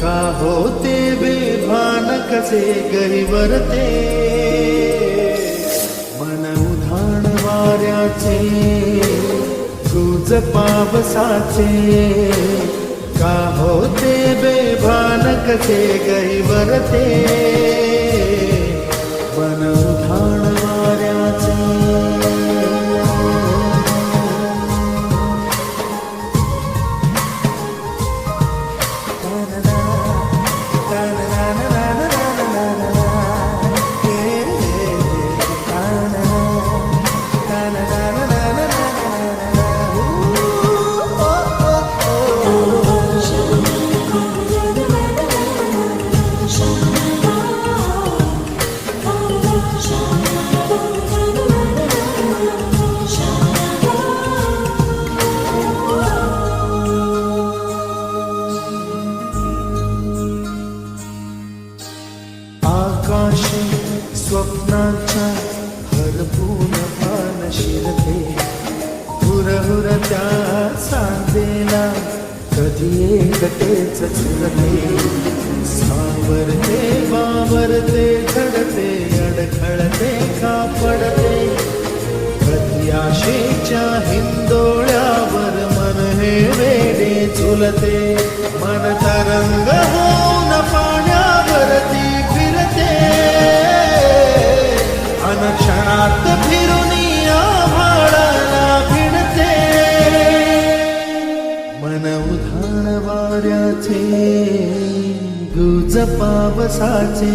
का होते बेभान कसे गहिवरते मन उधाण वाऱ्याचे गुज पावसाचे का होते बेभान कसे गहिवरते मन उधाण आकाश स्वप्नाच्या हरपून पान शिरते. हुरहुर त्या सांजेला कधी एकटेच झुरते सावरते वावरते घडते अडखळते कापडते. प्रत्याशेच्या हिंदोळ्यावर मन हे वेडे झुलते. मन तरंग होऊन पा अनक्षणात फिरून आभाळाला भिडते. मन उधाण वाऱ्याचे गुज पावसाचे